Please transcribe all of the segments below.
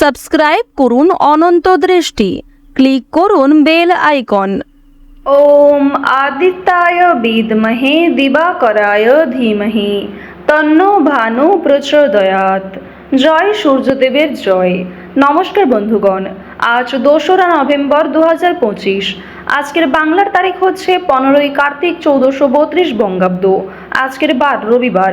Subscribe করুন অনন্ত দৃষ্টি। Click করুন বেল আইকন। ওম আদিত্যায় বিদমহে দিবাকরায় ধীমহি। তন্ন ভানু প্রচোদয়াত জয় সূর্যদেবের জয়। নমস্কার বন্ধুগণ, আজ দোসরা নভেম্বর দু পঁচিশ। আজকের বাংলার তারিখ হচ্ছে পনেরোই কার্তিক চৌদ্দশো বত্রিশ বঙ্গাব্দ। আজকের বার রবিবার।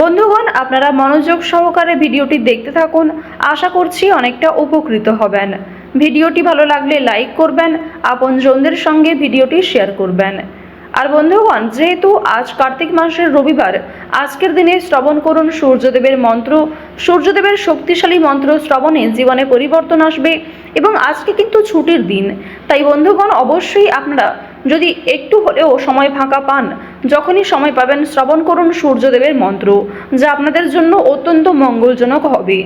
বন্ধুগণ, আপনারা মনোযোগ সহকারে ভিডিওটি দেখতে থাকুন। আশা করছি অনেকটা উপকৃত হবেন। ভিডিওটি ভালো লাগলে লাইক করবেন, আপনজনদের সঙ্গে ভিডিওটি শেয়ার করবেন। আর বন্ধুগণ, যেহেতু আজ কার্তিক মাসের রবিবার, আজকের দিনে শ্রবণ করুন সূর্যদেবের মন্ত্র। সূর্যদেবের শক্তিশালী মন্ত্র শ্রবণে জীবনে পরিবর্তন আসবে এবং আজকে কিন্তু ছুটির দিন। তাই বন্ধুগণ, অবশ্যই আপনারা যদি একটু হলেও সময় ফাঁকা পান, যখনই সময় পাবেন শ্রবণ করুন সূর্যদেবের মন্ত্র, যা আপনাদের জন্য অত্যন্ত মঙ্গলজনক হবে।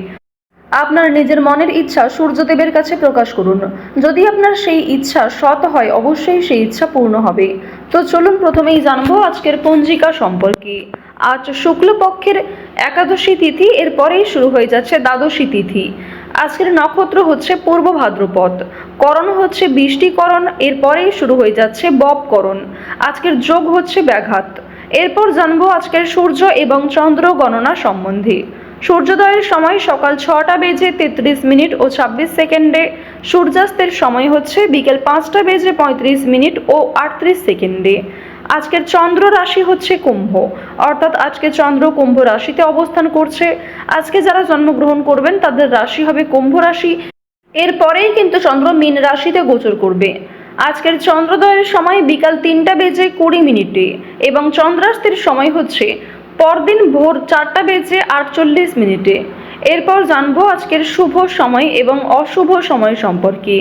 আপনার নিজের মনের ইচ্ছা সূর্যদেবের কাছে প্রকাশ করুন। যদি আপনার সেই ইচ্ছা সৎ হয়, অবশ্যই সেই ইচ্ছা পূর্ণ হবে। তো চলুন প্রথমেই জানব আজকের পঞ্জিকা সম্পর্কে। আজ শুক্লপক্ষের একাদশী তিথি, এরপরেই শুরু হয়ে যাচ্ছে দ্বাদশী তিথি। আজকের নক্ষত্র হচ্ছে পূর্ব ভাদ্রপদ। করণ হচ্ছে বৃষ্টিকরণ, এরপরেই শুরু হয়ে যাচ্ছে ববকরণ আজকের যোগ হচ্ছে ব্যাঘাত। এরপর জানব আজকের সূর্য এবং চন্দ্র গণনা সম্বন্ধে। সূর্যোদয়ের সময় সকাল ছটা বেজে তেত্রিশ মিনিট ও ছাব্বিশ সেকেন্ডে। সূর্যাস্তের সময় হচ্ছে বিকেল পাঁচটা বেজে পঁয়ত্রিশ মিনিট ও আটত্রিশ সেকেন্ডে। আজকের চন্দ্র রাশি হচ্ছে কুম্ভ। অর্থাৎ আজকে চন্দ্র কুম্ভ রাশিতে অবস্থান করছে। আজকে যারা জন্মগ্রহণ করবেন, তাদের রাশি হবে কুম্ভ রাশি। এরপরেই কিন্তু চন্দ্র মীন রাশিতে গোচর করবে। আজকের চন্দ্রোদয়ের সময় বিকাল তিনটা বেজে কুড়ি মিনিটে এবং চন্দ্রাস্তের সময় হচ্ছে পরদিন ভোর চারটা বেজে আটচল্লিশ মিনিটে। এরপর জানব আজকের শুভ সময় এবং অশুভ সময় সম্পর্কে।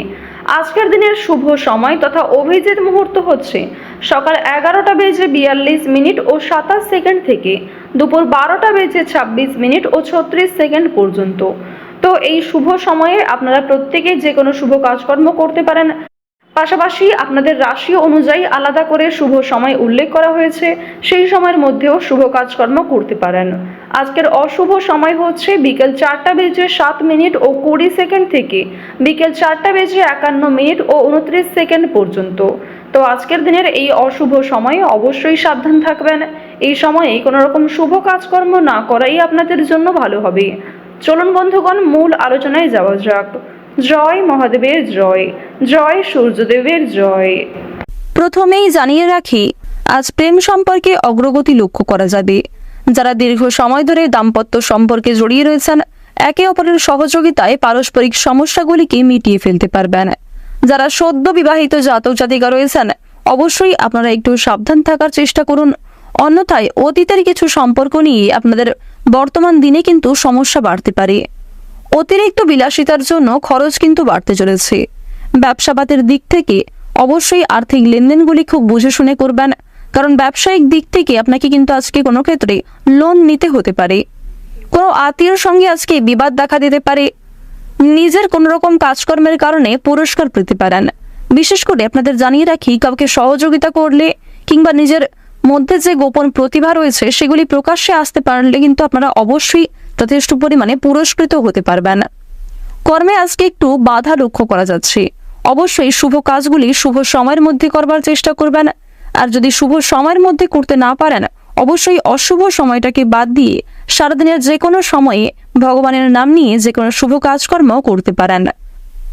আজকের দিনের শুভ সময় তথা অভিজিৎ মুহূর্ত হচ্ছে সকাল এগারোটা বেজে বিয়াল্লিশ মিনিট ও সাতাশ সেকেন্ড থেকে দুপুর বারোটা বেজে ছাব্বিশ মিনিট ও ছত্রিশ সেকেন্ড পর্যন্ত। তো এই শুভ সময়ে আপনারা প্রত্যেকেই যে কোনো শুভ কাজকর্ম করতে পারেন। পাশাপাশি আপনাদের রাশি অনুযায়ী আলাদা করে শুভ সময় উল্লেখ করা হয়েছে। সেই সময়ের মধ্যেও শুভ কাজকর্ম করতে পারেন। আজকের অশুভ সময় হচ্ছে বিকেল চারটা বেজে সাত মিনিট ও কুড়ি সেকেন্ড থেকে বিকেল চারটা বেজে একান্ন মিনিট ও উনত্রিশ সেকেন্ড পর্যন্ত। তো আজকের দিনের এই অশুভ সময়ে অবশ্যই সাবধান থাকবেন। এই সময়ে কোনো রকম শুভ কাজকর্ম না করাই আপনাদের জন্য ভালো হবে। চলুন বন্ধুগণ, মূল আলোচনায় যাওয়া যাক। জয় মহাদেবের জয় জয় সূর্যদেবের জয়। প্রথমেই জানিয়ে রাখি, আজ প্রেম সম্পর্কে অগ্রগতি লক্ষ্য করা যাবে। যারা দীর্ঘ সময় ধরে দাম্পত্য সম্পর্কে জড়িয়ে রয়েছেন, একে অপরের সহযোগিতায় পারস্পরিক সমস্যাগুলিকে মিটিয়ে ফেলতে পারবেন। যারা সদ্য বিবাহিত জাতক জাতিকা রয়েছেন, অবশ্যই আপনারা একটু সাবধান থাকার চেষ্টা করুন। অন্যথায় অতীতের কিছু সম্পর্ক নিয়ে আপনাদের বর্তমান দিনে কিন্তু সমস্যা বাড়তে পারে। অতিরিক্ত বিলাসিতার জন্য খরচ কিন্তু বাড়তে চলেছে। ব্যবসাপাতের দিক থেকে অবশ্যই আর্থিক লেনদেনগুলি খুব বুঝে শুনে করবেন, কারণ ব্যবসায়িক দিক থেকে আপনাকে কিন্তু আজকে কোনো ক্ষেত্রে লোন নিতে হতে পারে। কোনো আত্মীয়র সঙ্গে আজকে বিবাদ দেখা দিতে পারে। নিজের কোনো রকম কাজকর্মের কারণে পুরস্কার পেতে পারেন। বিশেষ করে আপনাদের জানিয়ে রাখি, কাউকে সহযোগিতা করলে কিংবা নিজের মধ্যে যে গোপন প্রতিভা রয়েছে, সেগুলি প্রকাশ্যে আসতে পারলে কিন্তু আপনারা অবশ্যই যথেষ্ট পরিমাণে পুরস্কৃত হতে পারবেন। কর্মে আজকে একটু বাধা লক্ষ্য করা যাচ্ছে। অবশ্যই শুভ কাজগুলি শুভ সময়ের মধ্যে করবার চেষ্টা করবেন। আর যদি শুভ সময়ের মধ্যে করতে না পারেন, অবশ্যই অশুভ সময়টাকে বাদ দিয়ে সারাদিনের যে কোনো সময়ে ভগবানের নাম নিয়ে যে কোনো শুভ কাজকর্ম করতে পারেন।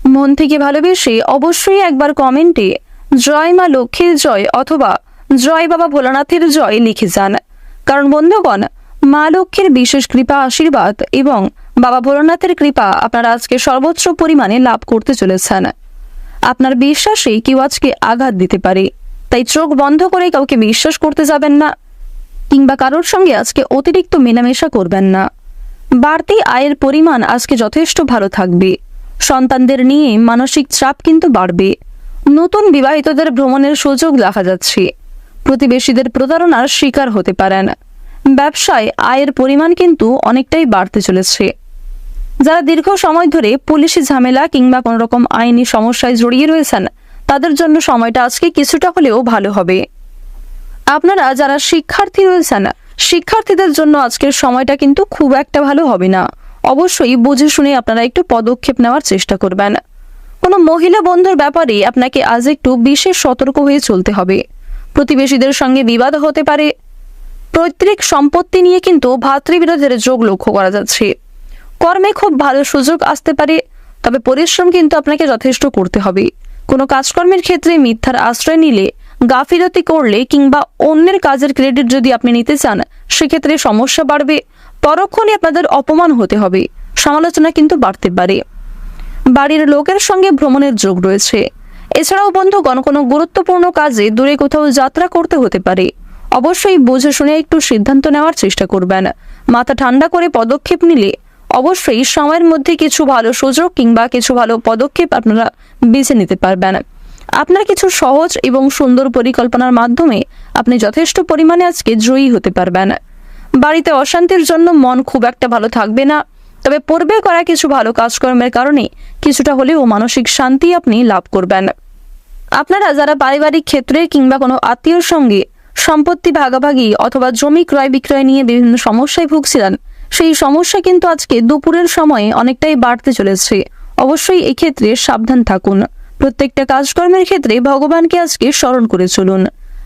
মন থেকে ভালোবেসে অবশ্যই একবার কমেন্টে জয় মা লক্ষ্মীর জয় অথবা জয় বাবা ভোলানাথের জয় লিখে যান। কারণ বন্ধুগণ মা লক্ষ্মীর বিশেষ কৃপা, আশীর্বাদ এবং বাবা ভোলানাথের কৃপা আপনারা আজকে সর্বোচ্চ পরিমাণে লাভ করতে চলেছেন। আপনার বিশ্বাসে কেউ আজকে আঘাত দিতে পারে। তাই চোখ বন্ধ করে কাউকে বিশ্বাস করতে যাবেন না কিংবা কারোর সঙ্গে আজকে অতিরিক্ত মেলামেশা করবেন না। বাড়তি আয়ের পরিমাণ আজকে যথেষ্ট ভালো থাকবে। সন্তানদের নিয়ে মানসিক চাপ কিন্তু বাড়বে। নতুন বিবাহিতদের ভ্রমণের সুযোগ দেখা যাচ্ছে। প্রতিবেশীদের প্রতারণার শিকার হতে পারেন। ব্যবসায় আয়ের পরিমাণ কিন্তু অনেকটাই বাড়তে চলেছে। যারা দীর্ঘ সময় ধরে পুলিশি ঝামেলা কিংবা কোনো রকম আইনি সমস্যায় জড়িয়ে রয়েছেন, তাদের জন্য সময়টা আজকে কিছুটা হলেও ভালো হবে। আপনারা যারা শিক্ষার্থী রয়েছেন, শিক্ষার্থীদের জন্য আজকের সময়টা কিন্তু খুব একটা ভালো হবে না। অবশ্যই বুঝে শুনে আপনারা একটু পদক্ষেপ নেওয়ার চেষ্টা করবেন। কোনো মহিলা বন্ধুর ব্যাপারে আপনাকে আজ একটু বিশেষ সতর্ক হয়ে চলতে হবে। প্রতিবেশীদের সঙ্গে বিবাদ হতে পারে পৈতৃক সম্পত্তি নিয়ে কিন্তু ভাতৃবিরোধের যোগ লক্ষ্য করা যাচ্ছে। কর্মে খুব ভালো সুযোগ আসতে পারে, তবে পরিশ্রম কিন্তু আপনাকে যথেষ্ট করতে হবে। কোনো কাজকর্মের ক্ষেত্রে মিথ্যার আশ্রয় নিলে, গাফিলতি করলে কিংবা অন্যের কাজের ক্রেডিট যদি আপনি নিতে চান, সেক্ষেত্রে সমস্যা বাড়বে। পরক্ষণে আপনাদের অপমান হতে হবে। সমালোচনা কিন্তু বাড়তে পারে। বাড়ির লোকের সঙ্গে ভ্রমণের যোগ রয়েছে। এছাড়াও বন্ধুগণ, কোনো গুরুত্বপূর্ণ কাজে দূরে কোথাও যাত্রা করতে হতে পারে। অবশ্যই বুঝে শুনে একটু সিদ্ধান্ত নেওয়ার চেষ্টা করবেন। মাথা ঠান্ডা করে পদক্ষেপ নিলে অবশ্যই সময়ের মধ্যে কিছু ভালো সুযোগ কিংবা কিছু ভালো পদক্ষেপ আপনারা বেছে নিতে পারবেন। আপনার কিছু সহজ এবং সুন্দর পরিকল্পনার মাধ্যমে আপনি যথেষ্ট পরিমাণে আজকে জয়ী হতে পারবেন। বাড়িতে অশান্তির জন্য মন খুব একটা ভালো থাকবে না, তবে পূর্বে করা কিছু ভালো কাজকর্মের কারণে কিছুটা হলেও মানসিক শান্তি আপনি লাভ করবেন। আপনারা যারা পারিবারিক ক্ষেত্রে কিংবা কোনো আত্মীয়র সঙ্গে সম্পত্তি ভাগাভাগি অথবা জমি ক্রয় বিক্রয় নিয়ে বিভিন্ন সমস্যায় ভুগছিলেন। সেই সমস্যা কিন্তু আজকে দুপুরের সময়ে অনেকটাই বাড়তে চলেছে। অবশ্যই এক্ষেত্রে সাবধান থাকুন। প্রত্যেকটা কাজকর্মের ক্ষেত্রে ভগবানকে আজকে স্মরণ করে চলুন।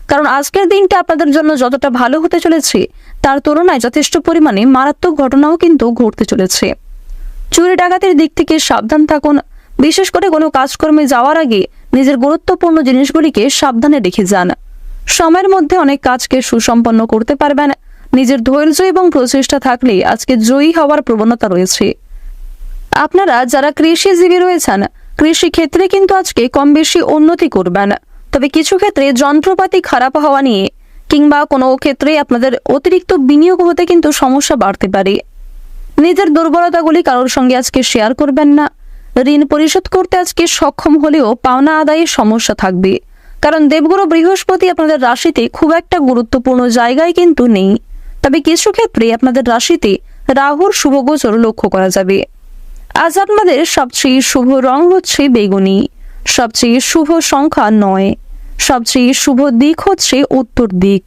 কারণ আজকের দিনটা আপনাদের জন্য যতটা ভালো হতে চলেছে, তার তুলনায় যথেষ্ট পরিমাণে মারাত্মক ঘটনাও কিন্তু ঘটতে চলেছে। চুরি ডাকাতির দিক থেকে সাবধান থাকুন। বিশেষ করে কোনো কাজকর্মে যাওয়ার আগে নিজের গুরুত্বপূর্ণ জিনিসগুলিকে সাবধানে রেখে যান। সময়ের মধ্যে অনেক কাজকে সুসম্পন্ন করতে পারবেন। নিজের ধৈর্য এবং প্রচেষ্টা থাকলে আজকে জয়ী হওয়ার প্রবণতা রয়েছে। আপনারা যারা কৃষিজীবী রয়েছেন কৃষি ক্ষেত্রে কিন্তু আজকে কম বেশি উন্নতি করবেন। তবে কিছু ক্ষেত্রে যন্ত্রপাতি খারাপ হওয়া নিয়ে কিংবা কোনো ক্ষেত্রে আপনাদের অতিরিক্ত বিনিয়োগ হতে কিন্তু সমস্যা বাড়তে পারে। নিজের দুর্বলতাগুলি কারোর সঙ্গে আজকে শেয়ার করবেন না। ঋণ পরিশোধ করতে আজকে সক্ষম হলেও পাওনা আদায়ে সমস্যা থাকবে। কারণ দেবগুরু বৃহস্পতি আপনাদের রাশিতে খুব একটা গুরুত্বপূর্ণ জায়গায় কিন্তু নেই। তবে কিছু ক্ষেত্রে আপনাদের রাশিতে রাহুর শুভগোচর লক্ষ্য করা যাবে। আজ আপনাদের সবচেয়ে শুভ রং হচ্ছে বেগুনি। সবচেয়ে শুভ সংখ্যা নয়। সবচেয়ে শুভ দিক হচ্ছে উত্তর দিক।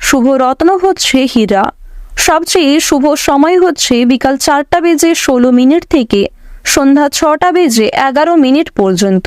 শুভ রত্ন হচ্ছে হীরা। সবচেয়ে শুভ সময় হচ্ছে বিকাল চারটা বেজে ষোলো মিনিট থেকে সন্ধ্যা ছটা বেজে এগারো মিনিট পর্যন্ত।